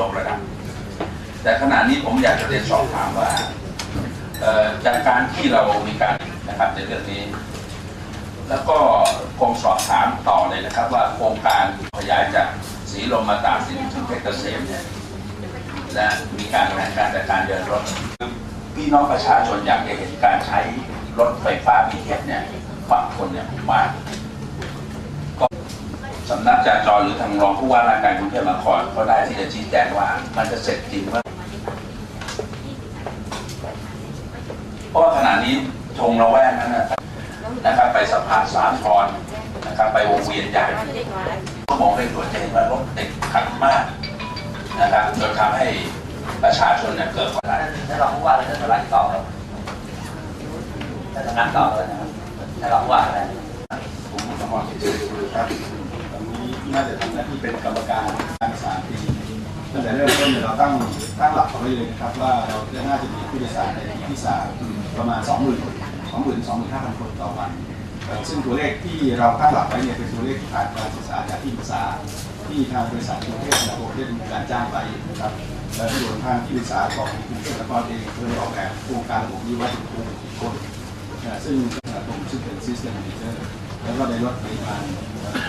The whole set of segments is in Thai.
ยกระดับ แต่ขณะนี้ผมอยากจะเรียนสอบถามว่าจากการที่เรามีการนะครับในเรื่องนี้ แล้วก็คงสอบถามต่อเลยนะครับ ว่าโครงการขยายจากสีลมมาตาดสินถึงเพชรเกษมเนี่ยและมีการแผนการจัดการเดินรถพี่น้องประชาชนอยากจะเห็นการใช้รถไฟฟ้าบีเทสเนี่ยบางคนเนี่ยมาก สำนักจราจรหรือทางรองผู้ว่าราชการกรุงเทพมหานครก็ได้ที่จะชี้แจงว่ามันจะเสร็จจริงว่าเพราะว่าขณะนี้ทงระแวกนั้นนะครับไปสะพานสามพรนะครับไปวงเวียนใหญ่ก็มองไปตรวจจะเห็นว่ารถติดขัดมากนะครับจนทำให้ประชาชนเนี่ยเกิดความถ้าลองผู้ว่าเลยจะไล่ต่อเลยถ้าทำงานต่อเลยนะครับถ้าลองผู้ว่าอะไรผมสมรกิจครับ น่าจะทำหน้าที่เป็นกรรมการการสามปีตั้งแต่เริ่มต้นเนี่ยเราตั้งตั้งหลักเอาไว้เลยนะครับว่าเราจะน่าจะมีผู้โดยสารในปีที่สามประมาณ 2 0 0 0 0 2 0 0 0 0 25,000 คนต่อวันเอ่อซึ่งตัวเลขที่เราตั้งหลักไว้เนี่ยเป็นตัวเลขที่ผ่านการศึกษาจากที่ปรึกษาที่ทางบริษัทกรุงเทพมหานครได้มีการจ้างไปนะครับและส่วนทางที่ปรึกษาของกรุงเทพมหานครเองเคยออกแบบโครงการระบบนี้ไว้ถึงคนซึ่งผมซึ่งเป็น System Manager แล้วก็ได้ลดปริมาณ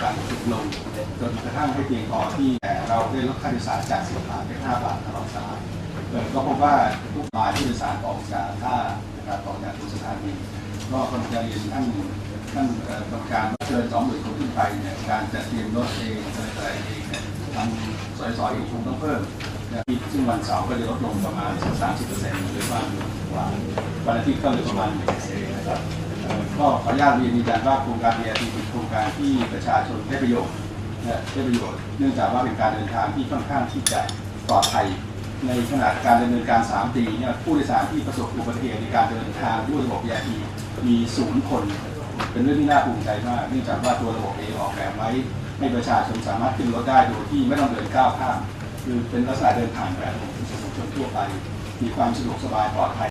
การจุดลงจนกระทั่งให้เพียงพอที่แต่เราได้ลดค่าโดยสารจาก10บาทเป็น5บาทตลอดสายเก็พบว่าทุกรายผู้โดยสารออกจากท่านะครับออกจากทุกสถานีก็คงจะเรียนท่านท่านเอ่อกรรมการว่าเกิน20,000คนขึ้นไปเนี่ยการจัดเตรียมรถเองอะไรเองเนี่ยทางสอยๆเองคงต้องเพิ่มนะซึ่งวันเสาร์ก็จะลดลงประมาณสัก30%หรือว่าว่าวันอาทิตย์ก็เหลือประมาณ1%นะครับ ก็ขออนุญาตเรียนยืนยันว่าโครงการ BRT เป็นโครงการที่ประชาชนได้ประโยชน์นะได้ประโยชน์เนื่องจากว่าเป็นการเดินทางที่ค่อนข้างที่จะปลอดภัยในขณะการดำเนินการ 3 ปีเนี่ยผู้โดยสารที่ประสบอุบัติเหตุในการเดินทางด้วยระบบ BRT มีศูนย์คน เป็นเรื่องที่น่าภูมิใจมาก เนื่องจากว่าตัวระบบเองออกแบบไว้ให้ประชาชนสามารถขึ้นรถได้โดยที่ไม่ต้องเดินก้าวข้ามคือเป็นลักษณะเดินผ่านแบบของประชาชนทั่วไป มีความสะดวกสบายปลอดภัย